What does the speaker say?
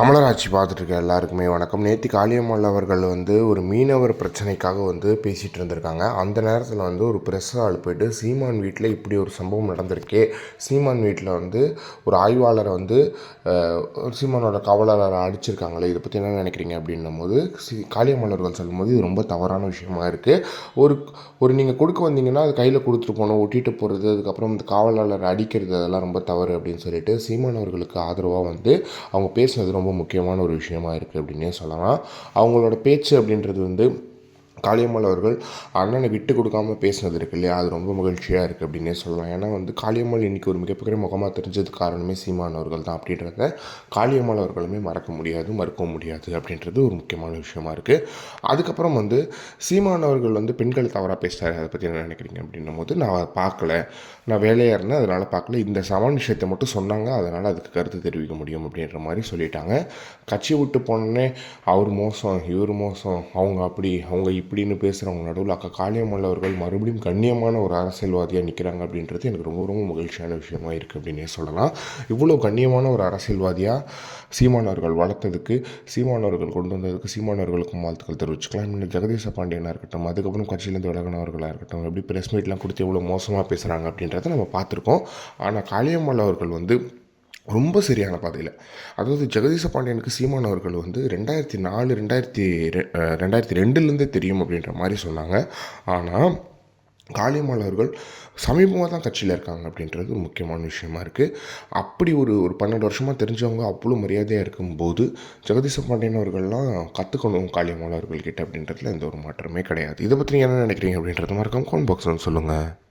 தமிழராட்சி பார்த்துட்ருக்க எல்லாருக்குமே வணக்கம். நேற்று காளியம்மாள் அவர்கள் வந்து ஒரு மீனவர் பிரச்சனைக்காக வந்து பேசிகிட்டு இருந்திருக்காங்க. அந்த நேரத்தில் வந்து ஒரு ப்ரெஸ் ஆள் போயிட்டு சீமான் வீட்டில் இப்படி ஒரு சம்பவம் நடந்திருக்கே. சீமான் வீட்டில் வந்து ஒரு ஆய்வாளரை வந்து சீமானோட காவலாளரை அடிச்சிருக்காங்களே இதை பற்றி என்ன நினைக்கிறீங்க? அப்படின்னும் போது சி காளியம்மாள் அவர்கள் சொல்லும்போது இது ரொம்ப தவறான விஷயமா இருக்குது ஒரு ஒரு நீங்கள் கொடுக்க வந்தீங்கன்னா அது கையில் கொடுத்துட்டு போகணும். ஒட்டிட்டு போகிறது அதுக்கப்புறம் இந்த காவலாளர் அடிக்கிறது அதெல்லாம் ரொம்ப தவறு. அப்படின்னு சொல்லிட்டு சீமான் அவர்களுக்கு ஆதரவாக வந்து அவங்க பேசுனது ரொம்ப முக்கியமான ஒரு விஷயமா இருக்குது அப்படின்னே சொல்லலாம். அவங்களோட பேச்சு அப்படின்றது வந்து காளியம்மாள் அவர்கள் அண்ணனை விட்டு கொடுக்காம பேசுனது இருக்கு இல்லையா? அது ரொம்ப மகிழ்ச்சியாக இருக்குது அப்படின்னே சொல்லலாம். ஏன்னா வந்து காளியம்மாள் இன்றைக்கி ஒரு மிகப்பெரிய முகமாக தெரிஞ்சதுக்கு காரணமே சீமான் அவர்கள் தான் அப்படின்றத காளியம்மாள் அவர்களுமே மறக்க முடியாது மறுக்கவும் முடியாது அப்படின்றது ஒரு முக்கியமான விஷயமா இருக்குது அதுக்கப்புறம் வந்து சீமான் அவர்கள் வந்து பெண்கள் தவறாக பேசுகிறாரு அதை பற்றி என்ன நினைக்கிறீங்க அப்படின்னும் போது நான் அதை பார்க்கல. நான் வேலையாக இருந்தேன் அதனால் பார்க்கல. இந்த சமன் விஷயத்தை மட்டும் சொன்னாங்க. அதனால் அதுக்கு கருத்து தெரிவிக்க முடியும் அப்படின்ற மாதிரி சொல்லிட்டாங்க. கட்சி விட்டு போனோடனே அவர் மோசம் இவர் மோசம் அவங்க அப்படி அவங்க இப்படின்னு பேசுகிறவங்க நடுவில் அக்கா காளியம்மாள் அவர்கள் மறுபடியும் கண்ணியமான ஒரு அரசியல்வாதியாக நிற்கிறாங்க அப்படின்றது எனக்கு ரொம்ப ரொம்ப மகிழ்ச்சியான விஷயமா இருக்குது அப்படின்னே சொல்லலாம். இவ்வளோ கண்ணியமான ஒரு அரசியல்வாதியாக சீமானவர்கள் வளர்த்ததுக்கு சீமானவர்கள் கொண்டு வந்ததுக்கு சீமானவர்களுக்கும் வாழ்த்துக்கள் தெரிவிச்சுக்கலாம். இன்னும் ஜெகதீச பாண்டியனாக இருக்கட்டும் அதுக்கப்புறம் கட்சியிலேருந்து விலகினவர்களாக இருக்கட்டும் எப்படி ப்ரெஸ் மீட்லாம் கொடுத்து எவ்வளோ மோசமாக பேசுகிறாங்க அப்படின்றத நம்ம பார்த்துருக்கோம். ஆனால் காளியம்மாள் அவர்கள் வந்து ரொம்ப சரியான பாதையில். அதாவது ஜெகதீச பாண்டியனுக்கு சீமான் அவர்கள் வந்து ரெண்டாயிரத்தி நாலு ரெண்டாயிரத்தி ரெ- ரெண்டாயிரத்தி ரெண்டுலேருந்தே தெரியும் அப்படின்ற மாதிரி சொன்னாங்க. ஆனால் காளியம்மாள் அவர்கள் சமீபமாக தான் கட்சியில் இருக்காங்க அப்படின்றது முக்கியமான விஷயமா இருக்குது அப்படி ஒரு ஒரு பன்னெண்டு வருஷமாக தெரிஞ்சவங்க அவ்வளோ மரியாதையாக இருக்கும்போது ஜெகதீச பாண்டியன் அவர்கள்லாம் கற்றுக்கணும் காளியம்மாள் அவர்கள்கிட்ட அப்படின்றதுல எந்த ஒரு மாற்றமே கிடையாது. இதை பற்றி என்ன நினைக்கிறீங்க அப்படின்றது மறக்காம கான் பாக்ஸ் சொல்லுங்கள்